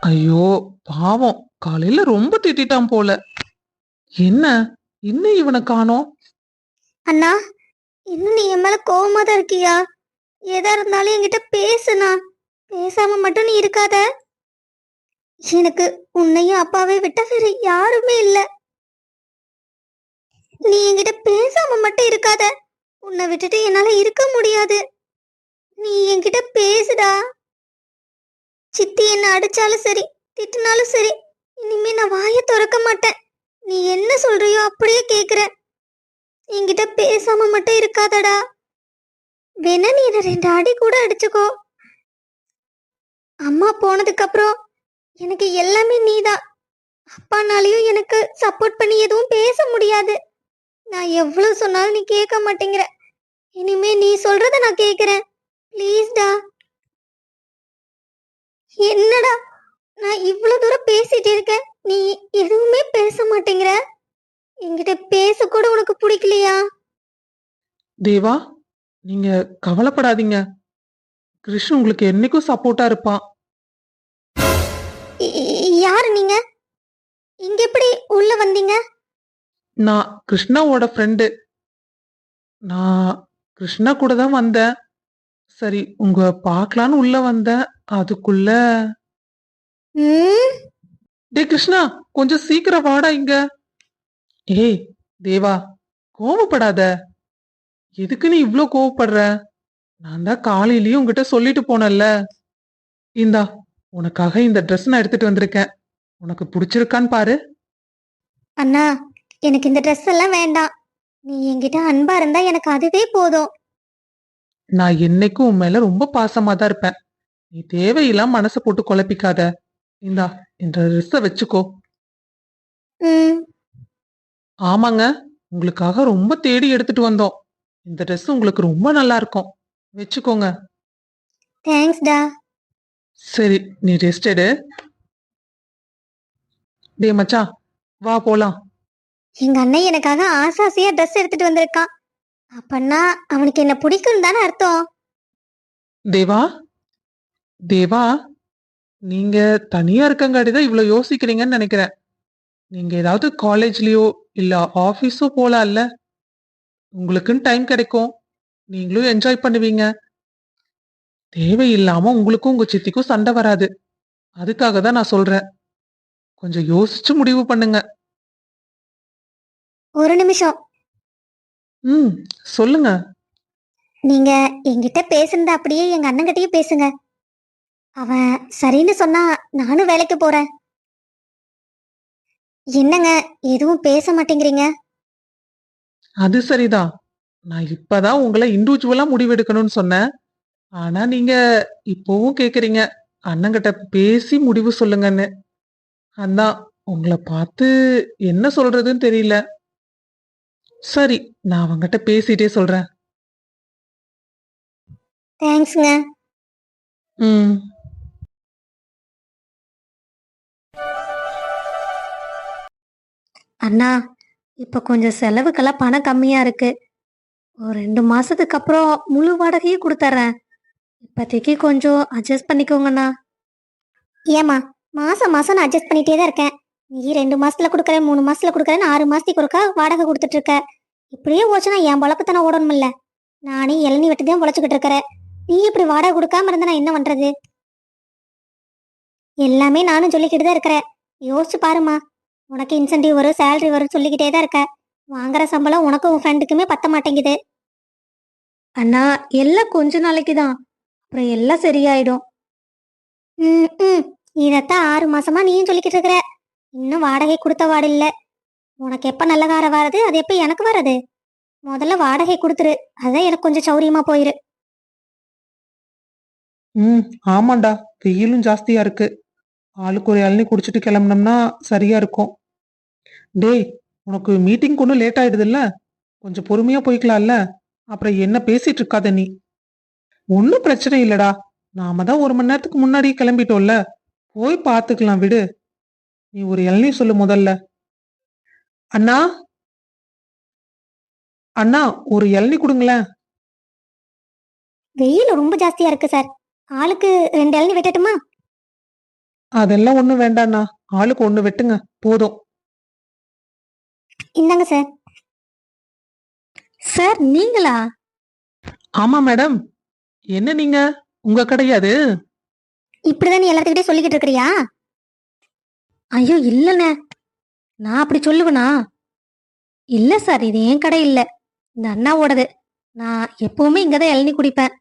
ஐயோ பாவம். காலையில ரொம்ப திட்டிட்டான் போல. என்ன? இன்னும் இவனை காணோம்? அண்ணா இன்னும் நீ என் மேல கோவமா தான் இருக்கியா? எதா இருந்தாலும் என்கிட்ட பேசுனா பேசாம மட்டும் நீ இருக்காத. எனக்கு உன்னையும் அப்பாவை விட்ட வேற யாருமே இல்ல. நீ என்கிட்ட பேசாம மட்டும் இருக்காத. உன்னை விட்டுட்டு என்னால இருக்க முடியாது. நீ என்கிட்ட பேசுடா. சித்தி என்ன அடிச்சாலும் சரி திட்டினாலும் சரி இனிமே நான் வாயை திறக்க மாட்டேன். நீ என்ன சொல்றியோ அப்படியே கேக்குற. என்கிட்ட பேசாம மட்டும் இருக்காதடா. வேணா நீ ரெண்டு அடி கூட அடிச்சுக்கோ. அம்மா போனதுக்கு அப்புறம் எனக்கு எல்லாமே நீதான் அப்பானாலையும் எனக்கு சப்போர்ட் பண்ணி எதுவும் பேச முடியாது. நான் எவ்வளவு சொன்னாலும் நீ கேட்க மாட்டேங்கிற. இனிமே நீ சொல்றத நான் கேக்குறேன். ப்ளீஸ்டா என்னடா? நான் இவ்வளவு தூரம் பேசிட்டு இருக்கேன். நீ எதுவுமே பேச மாட்டேங்கிற. என்கிட்ட பேச கூட உனக்கு பிடிக்கலையா? தேவா நீங்க கவலைப்படாதீங்க. கிருஷ்ண உங்களுக்கு என்னைக்கும் சப்போர்ட்டா இருப்பான். யாரு நீங்க? இங்க எப்படி உள்ள வந்தீங்க? நான் கிருஷ்ணாவோட ஃப்ரெண்டு நான் கிருஷ்ணா கூட தான் வந்தேன். சரி உங்க பார்க்கலான்னு உள்ள வந்தேன். அதுக்குள்ள டே கிருஷ்ணா கொஞ்சம் சீக்கிரம் வாடா இங்க. ஏய் தேவா கோவப்படாத. எதுக்கு நீ இவ்ளோ கோவப்படுற? நான் தான் காலையிலயும் உங்ககிட்ட சொல்லிட்டு போனேன்ல. இந்தா உனக்காக இந்த ட்ரெஸ் நான் எடுத்துட்டு வந்திருக்கேன். உனக்கு பிடிச்சிருக்கான்னு பாரு. அண்ணா எனக்கு இந்த ட்ரெஸ் எல்லாம் வேண்டாம். நீ என்கிட்ட அன்பா இருந்தா எனக்கு அதுவே போதும். நான் என்னைக்கும் உன் மேல ரொம்ப பாசமா தான் இருப்பேன். நீ தேவையில்லாம மனசை போட்டு குழப்பிக்காத. இந்தா இந்த ட்ரெஸ்ஸ வச்சுக்கோ. ஆமாங்க. உங்களுக்காக ரொம்ப தேடி எடுத்துட்டு வந்தோம். இந்த ட்ரெஸ் உங்களுக்கு ரொம்ப நல்லா இருக்கும் வச்சுக்கோங்க தேங்க்ஸ்டா சரி நீ ரெஸ்ட் எடு. டே மச்சான் வா போலாம். எங்க அண்ணன் எனக்காக ஆசாசியா ட்ரெஸ் எடுத்துட்டு வந்திருக்கான். அப்பன்னா அவனுக்கு என்ன பிடிக்கும் தானே அர்த்தம். தேவா தேவா நீங்க தனியா இருக்கங்காட்டி தான் இவ்வளவு யோசிக்கிறீங்கன்னு நினைக்கிறேன். நீங்க ஏதாவது காலேஜ்லயோ இல்ல ஆபீஸோ போலாம்ல உங்களுக்குன்னு டைம் கிடைக்கும். நீங்களும் என்ஜாய் பண்ணுவீங்க. தேவையில்லாம உங்களுக்கும் உங்க சித்திக்கும் சண்டை வராது. அதுக்காக தான் நான் சொல்றேன். கொஞ்சம் யோசிச்சு முடிவு பண்ணுங்க. ஒரு நிமிஷம். ம் சொல்லுங்க. நீங்க என்கிட்ட பேசுனத அப்படியே எங்க அண்ணன்கிட்டயும் பேசுங்க. அவன் சரின்னு சொன்னா நானும் வேலைக்கு போறேன். என்னங்க எதுவும் பேச மாட்டேங்கிறீங்க? அது சரிதான். நான் இப்பதான் உங்களை இண்டிவிஜுவலா முடிவெடுக்கணும்னு சொன்னேன். ஆனா நீங்க இப்பவும் கேக்குறீங்க. அண்ணங்கிட்ட பேசி முடிவு சொல்லுங்கன்னு. அதான் உங்களை பார்த்து என்ன சொல்றதுன்னு தெரியல. சரி நான் அவங்கிட்ட பேசிட்டே சொல்றேன். தேங்க்ஸ்ங்க. ம். அண்ணா இப்போ கொஞ்சம் செலவுக்கெல்லாம் பணம் கம்மியா இருக்கு. ஒரு ரெண்டு மாசத்துக்கு அப்புறம் முழு வாடகையும் கொடுத்துட்றேன் இப்போதைக்கு கொஞ்சம் அட்ஜஸ்ட் பண்ணிக்கோங்கண்ணா. ஏமா மாசம் மாசம் நான் அட்ஜஸ்ட் பண்ணிட்டே தான் இருக்கேன். நீ ரெண்டு மாசத்துல கொடுக்குறேன் மூணு மாசத்துல கொடுக்குறேன்னு ஆறு மாசத்துக்கு ஒருக்கா வாடகை கொடுத்துட்டு இருக்க. இப்படியே ஓச்சுனா என் பொழப்பத்தானே ஓடணுமில்ல. நானே இளநீ விட்டு தான் பொழைச்சிக்கிட்டு இருக்கிறேன். நீ இப்படி வாடகை கொடுக்காம இருந்தா நான் என்ன பண்றது? எல்லாமே நானும் சொல்லிக்கிட்டு தான் இருக்கிறேன். யோசிச்சு பாருமா உனக்கு இன்சென்டிவ் வரும் சேலரி வரும் சொல்லிக்கிட்டே தான் இருக்க. வாங்குற சம்பளம் உனக்கும் உன் ஃப்ரெண்டுக்குமே பத்த மாட்டேங்குது. அண்ணா எல்லாம் கொஞ்ச நாளைக்கு தான். அப்புறம் எல்லாம் சரியாயிடும். ம் ம். இதத்தான் ஆறு மாசமா நீயும் சொல்லிக்கிட்டு இருக்கிற. இன்னும் வாடகை கொடுத்த வாடு இல்ல. உனக்கு எப்ப நல்ல காரம் வரது அது எப்ப எனக்கு வரது? முதல்ல வாடகை கொடுத்துரு. அதான் எனக்கு கொஞ்சம் சௌரியமா போயிரு. ம் ஆமாண்டா. வெயிலும் ஜாஸ்தியா இருக்கு. ஆளுக்கு ஒரு இளநீ குடிச்சிட்டு கிளம்புனோம்னா சரியா இருக்கும். டேய் உனக்கு மீட்டிங் ஒன்றும் லேட் ஆயிடுதுல்ல? கொஞ்சம் பொறுமையா போய்க்கலாம்ல? அப்புறம் என்ன பேசிட்டு இருக்காத நீ? ஒன்றும் பிரச்சனை இல்லடா. நாம தான் ஒரு மணி நேரத்துக்கு முன்னாடி கிளம்பிட்டோம்ல? போய் பார்த்துக்கலாம் விடு. நீ ஒரு இளநீ சொல்லு முதல்ல. அண்ணா? அண்ணா ஒரு இளநீ கொடுங்களேன். வெயில் ரொம்ப ஜாஸ்தியா இருக்கு சார். ஆளுக்கு ரெண்டு இளநீ வெட்டட்டுமா? அதெல்லாம் ஒண்ணும் வேண்டாண்ணா. ஆளுக்கு ஒண்ணு வெட்டுங்க. போதும். இந்தாங்க சார். சார் நீங்களா? ஆமா மேடம். என்ன நீங்க? உங்க கிடையாது இப்படிதான் எல்லாத்துக்கிட்டே சொல்லிக்கிட்டு இருக்கிறியா? ஐயோ இல்லண்ணே நான் அப்படி சொல்லுவேனா? இல்ல சார் இது என் கடை இல்ல. இந்த அண்ணாவோடது. நான் எப்பவுமே இங்கதான் இளநீ குடிப்பேன்.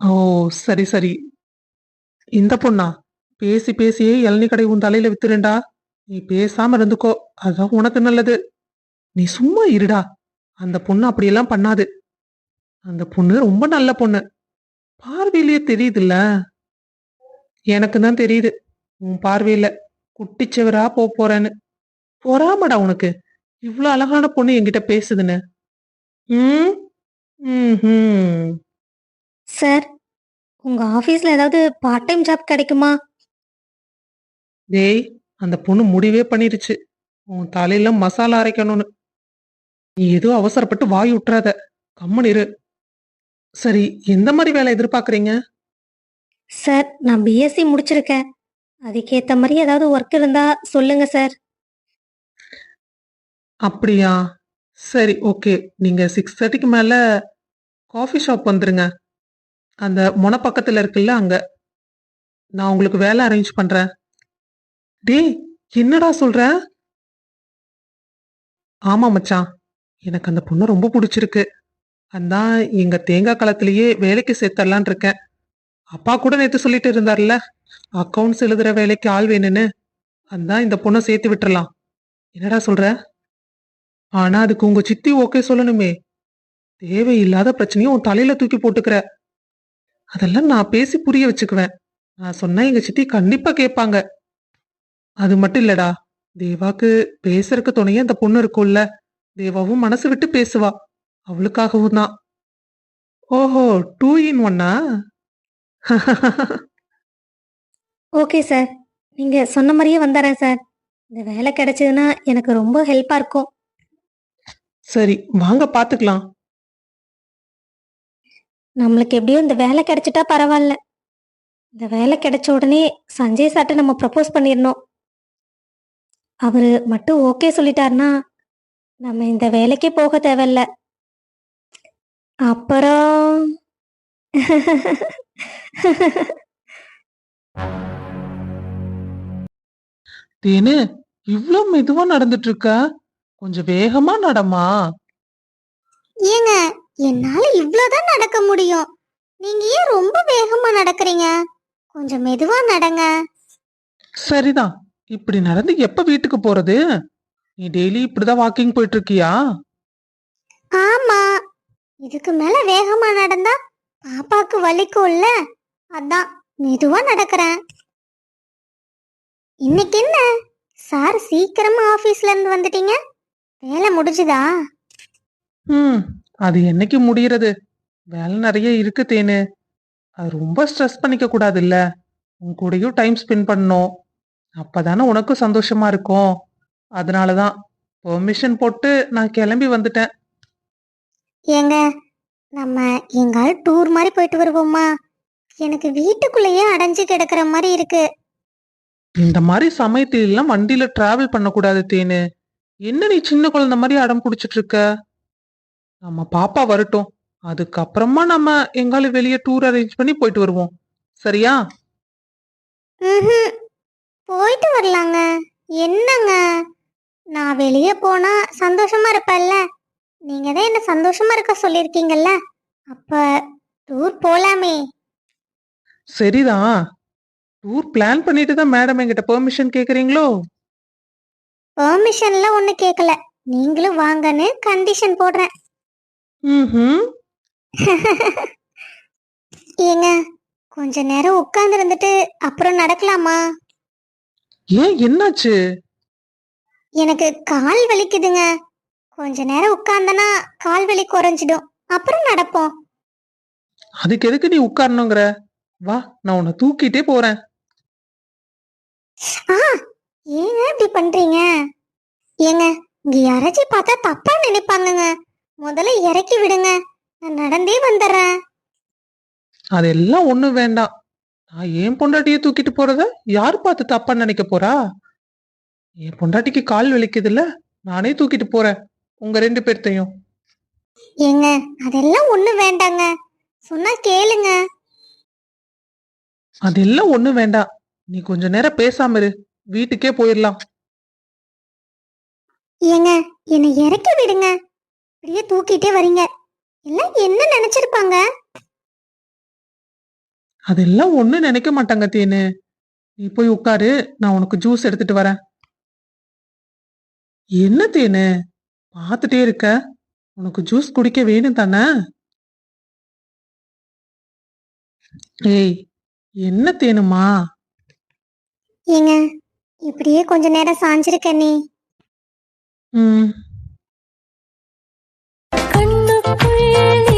ஓ சரி சரி. இந்த பொண்ணா? பேசி பேசியே இளநீ கடை உன் தலையில வித்துறேன்டா. நீ பேசாம இருந்துக்கோ. அதான் உனக்கு நல்லது. நீ சும்மா இருடா. அந்த பொண்ணு அப்படியெல்லாம் பண்ணாது. அந்த பொண்ணு ரொம்ப நல்ல பொண்ணு. பார்வையிலேயே தெரியுதுல்ல? எனக்கு தான் தெரியுது. உன் பார்வையில குட்டிச்சவரா போக போறேன்னு. பொறாமடா உனக்கு. இவ்ளோ அழகான பொண்ணு என்கிட்ட பேசுதுன்னு. ம்? ம் சார் உங்க ஆபீஸ்ல ஏதாவது பார்ட் டைம் ஜாப் கிடைக்குமா? டேய் அந்த பொண்ணு முடிவே பண்ணிருச்சு. உன் தலையில மசாலா அரைக்கணும்னு. நீ ஏதோ அவசரப்பட்டு வாய் விட்டுறாத கம்மன் இரு. சரி எந்த மாதிரி வேலை எதிர்பார்க்கறீங்க? சார் நான் பிஎஸ்சி முடிச்சிருக்கேன். அதுக்கேத்த மாதிரி ஏதாவது ஒர்க் இருந்தா சொல்லுங்க சார். அப்படியா? சரி ஓகே. நீங்க சிக்ஸ் தேர்ட்டிக்கு மேல காஃபி ஷாப் வந்துருங்க. அந்த முனை பக்கத்துல இருக்குல்ல அங்க. நான் உங்களுக்கு வேலை அரேஞ்ச் பண்றேன். டேய் என்னடா சொல்ற? ஆமா மச்சான். எனக்கு அந்த பொண்ணு ரொம்ப பிடிச்சிருக்கு. அதான் எங்க தேங்காய் களத்திலேயே வேலைக்கு சேர்த்தரலான் இருக்கேன். அப்பா கூட நேத்து சொல்லிட்டு இருந்தார்ல அக்கவுண்ட்ஸ் எழுதுற வேலைக்கு ஆள் வேணும்னு. அதான் இந்த பொண்ணை சேர்த்து விட்டுறலாம். என்னடா சொல்ற? ஆனா அதுக்கு உங்க சித்தி ஓகே சொல்லணுமே. தேவையில்லாத பிரச்சனையும் உன் தலையில தூக்கி போட்டுக்கிற. அதெல்லாம் நான் பேசி புரிய வச்சுக்குவேன். நான் சொன்னா எங்க சித்தி கண்டிப்பா கேட்பாங்க. அது மட்டும் இல்லடா. தேவாக்கு பேசுறதுக்கு துணையா அந்த பொண்ணு இருக்கும்ல. தேவாவும் மனசு விட்டு பேசுவா. அவளுக்காகவும் தான். ஓஹோ டூ இன் ஒன்னா ஓகே சார் நீங்க சொன்ன மாதிரியே வந்துடுறேன் சார் இந்த வேலை கிடைச்சதுன்னா எனக்கு ரொம்ப ஹெல்ப்பா இருக்கும். சரி வாங்க பாத்துக்கலாம் நம்மளுக்கு எப்படியோ இந்த வேலை கிடைச்சிட்டா பரவாயில்ல. இந்த வேலை கிடைச்ச உடனே சஞ்சய் சார்ட்ட நம்ம ப்ரப்போஸ் பண்ணிடணும். அவரு மட்டும் ஓகே சொல்லிட்டாருன்னா நம்ம இந்த வேலைக்கே போக தேவையில்ல. அப்புறம் தேனு இவ்ளோ மெதுவா நடந்துட்டு இருக்க கொஞ்சம் வேகமா நடமா? ஏங்க என்னால இவ்வளவுதான் நடக்க முடியும். நீங்க ஏன் ரொம்ப வேகமா நடக்கிறீங்க? கொஞ்சம் மெதுவா நடங்க. சரிதான். இப்படி நடந்து எப்ப வீட்டுக்கு போறது? நீ டெய்லி இப்படிதான் வாக்கிங் போயிட்டு இருக்கியா ஆமா. இதுக்கு மேல வேகமா நடந்தா பாப்பாக்கு வலிக்கும்ல. அதான் மெதுவா நடக்கிறேன். இன்னைக்கு என்ன? சார் சீக்கிரமா ஆபீஸ்ல இருந்து வந்துட்டீங்க. வேலை முடிஞ்சுதா? ம் அது என்னைக்கு முடியறது? வேலை நிறைய இருக்கு தேனு. அது ரொம்ப ஸ்ட்ரெஸ் பண்ணிக்க கூடாது இல்ல உன் கூடயும் டைம் ஸ்பெண்ட் பண்ணணும். அப்பதானே உனக்கும் சந்தோஷமா இருக்கும். அதனாலதான் பெர்மிஷன் போட்டு நான் கிளம்பி வந்துட்டேன். ஏங்க நம்ம எங்காவது டூர் மாதிரி போயிட்டு வருவோமா? எனக்கு வீட்டுக்குள்ளேயே அடைஞ்சு கிடக்குற மாதிரி இருக்கு. இந்த மாதிரி சமயத்துல எல்லாம் வண்டியில டிராவல் பண்ணக்கூடாது தேனு. என்ன நீ சின்ன குழந்தை மாதிரி அடம் பிடிச்சிட்டு இருக்க? நம்ம பாப்பா வரட்டும். அதுக்கப்புறமா நம்ம எங்காலும் வெளியே டூர் அரேஞ்ச் பண்ணி போயிட்டு வருவோம். சரியா? ம்ஹும். போயிட்டு வரலாங்க. என்னங்க? நான் வெளியே போனா சந்தோஷமா இருப்பேன்ல. நீங்க தான் என்ன சந்தோஷமா இருக்க சொல்லியிருக்கீங்கல்ல? அப்ப டூர் போலாமே. சரிதான். டூர் பிளான் பண்ணிட்டு தான் மேடம் என்கிட்ட பெர்மிஷன் கேக்குறீங்களோ? பெர்மிஷன்ல ஒண்ணு கேட்கல நீங்களும் வாங்கன்னு கண்டிஷன் போடுறேன். ம் ஏங்க கொஞ்ச நேரம் உட்கார்ந்து இருந்துட்டு அப்புறம் நடக்கலாமா? ஏன் என்னாச்சு? எனக்கு கால் வலிக்குதுங்க. கொஞ்ச நேரம் உட்கார்ந்தனா கால் வலி குறைஞ்சிடும். அப்புறம் நடப்போம். அதுக்கு எதுக்கு நீ உட்காரணுங்கிற? வா நான் உன்னை தூக்கிட்டே போறேன். ஆ ஏங்க இப்படி பண்றீங்க? ஏங்க இங்க யாராச்சும் பார்த்தா தப்பா நினைப்பாங்கங்க. முதல்ல இறக்கி விடுங்க. நான் நடந்தே வந்துடுறேன். அதெல்லாம் ஒண்ணும் வேண்டாம். நான் என் பொண்டாட்டியை தூக்கிட்டு போறத யார் பார்த்து தப்பா நினைக்க போறா? என் பொண்டாட்டிக்கு கால் வலிக்குதுல்ல நானே தூக்கிட்டு போறேன். உங்க ரெண்டு பேர்த்தையும். ஏங்க அதெல்லாம் ஒண்ணும் வேண்டாங்க. சொன்னா கேளுங்க. அதெல்லாம் ஒண்ணு வேண்டாம். நீ கொஞ்ச நேரம் பேசாம இரு. வீட்டுக்கே போயிடலாம் ஏங்க என்னை இறக்கி விடுங்க. அப்படியே தூக்கிட்டே வரீங்க. எல்லாம் என்ன நினைச்சிருப்பாங்க? அதெல்லாம் ஒண்ணு நினைக்க மாட்டாங்க தேனு. நீ போய் உட்காரு நான் உனக்கு ஜூஸ் எடுத்துட்டு வரேன். என்ன தேனு? பார்த்துட்டே இருக்க. உனக்கு ஜூஸ் குடிக்க வேணும் தானே? ஏய் என்ன தேனுமா? ஏங்க இப்படியே கொஞ்ச நேரம் சாஞ்சிருக்க நீ. ம். கண்ணுக்குள்